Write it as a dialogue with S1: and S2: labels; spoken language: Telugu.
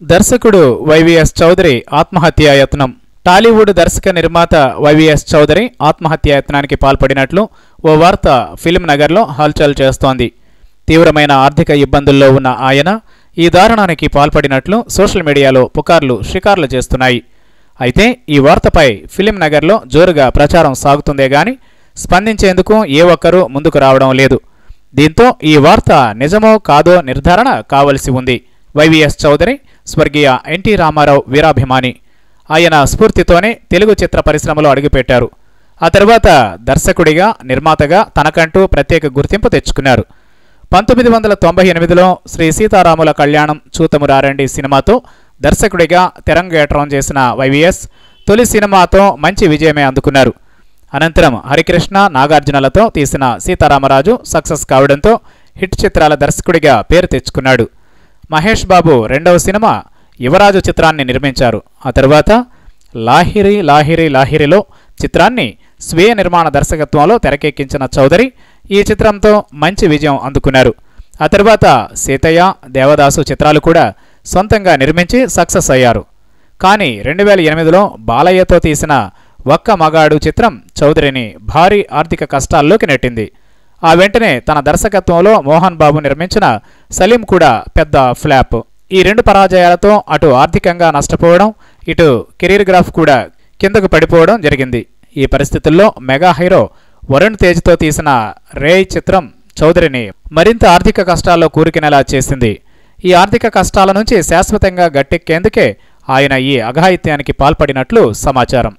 S1: దర్శకుడు వైవిఎస్ చౌదరి ఆత్మహత్యాయత్నం టాలీవుడ్ దర్శక నిర్మాత వైవిఎస్ చౌదరి ఆత్మహత్యాయత్నానికి పాల్పడినట్లు ఓ వార్త ఫిల్మ్ నగర్లో హల్చల్ చేస్తోంది. తీవ్రమైన ఆర్థిక ఇబ్బందుల్లో ఉన్న ఆయన ఈ దారుణానికి పాల్పడినట్లు సోషల్ మీడియాలో పుకార్లు షికార్లు చేస్తున్నాయి. అయితే ఈ వార్తపై ఫిలిం నగర్లో జోరుగా ప్రచారం సాగుతుందే గాని స్పందించేందుకు ఏ ఒక్కరూ ముందుకు రావడం లేదు. దీంతో ఈ వార్త నిజమో కాదో నిర్ధారణ కావలసి ఉంది. వైవిఎస్ చౌదరి స్వర్గీయ ఎన్టీ రామారావు వీరాభిమాని. ఆయన స్ఫూర్తితోనే తెలుగు చిత్ర పరిశ్రమలో అడుగుపెట్టారు. ఆ తర్వాత దర్శకుడిగా నిర్మాతగా తనకంటూ ప్రత్యేక గుర్తింపు తెచ్చుకున్నారు. పంతొమ్మిది వందల తొంభై ఎనిమిదిలో శ్రీ సీతారాముల కళ్యాణం చూతము రారండి సినిమాతో దర్శకుడిగా తెరంగేట్రం చేసిన వైవిఎస్ తొలి సినిమాతో మంచి విజయమే అందుకున్నారు. అనంతరం హరికృష్ణ నాగార్జునలతో తీసిన సీతారామరాజు సక్సెస్ కావడంతో హిట్ చిత్రాల దర్శకుడిగా పేరు తెచ్చుకున్నాడు. మహేష్ బాబు రెండవ సినిమా యువరాజు చిత్రాన్ని నిర్మించారు. ఆ తర్వాత లాహిరి లాహిరి లాహిరిలో చిత్రాన్ని స్వీయ నిర్మాణ దర్శకత్వంలో తెరకెక్కించిన చౌదరి ఈ చిత్రంతో మంచి విజయం అందుకున్నారు. ఆ తర్వాత సీతయ్య దేవదాసు చిత్రాలు కూడా సొంతంగా నిర్మించి సక్సెస్ అయ్యారు. కానీ రెండు వేల ఎనిమిదిలో బాలయ్యతో తీసిన ఒక్క మగాడు చిత్రం చౌదరిని భారీ ఆర్థిక కష్టాల్లోకి నెట్టింది. ఆ వెంటనే తన దర్శకత్వంలో మోహన్ బాబు నిర్మించిన సలీం కూడా పెద్ద ఫ్లాప్. ఈ రెండు పరాజయాలతో అటు ఆర్థికంగా నష్టపోవడం ఇటు కెరీర్ గ్రాఫ్ కూడా కిందకు పడిపోవడం జరిగింది. ఈ పరిస్థితుల్లో మెగా హీరో వరుణ్ తేజ్తో తీసిన రేయ్ చిత్రం చౌదరిని మరింత ఆర్థిక కష్టాల్లో కూరుకునేలా చేసింది. ఈ ఆర్థిక కష్టాల నుంచి శాశ్వతంగా గట్టెక్కేందుకే ఆయన ఈ అఘాయిత్యానికి పాల్పడినట్లు సమాచారం.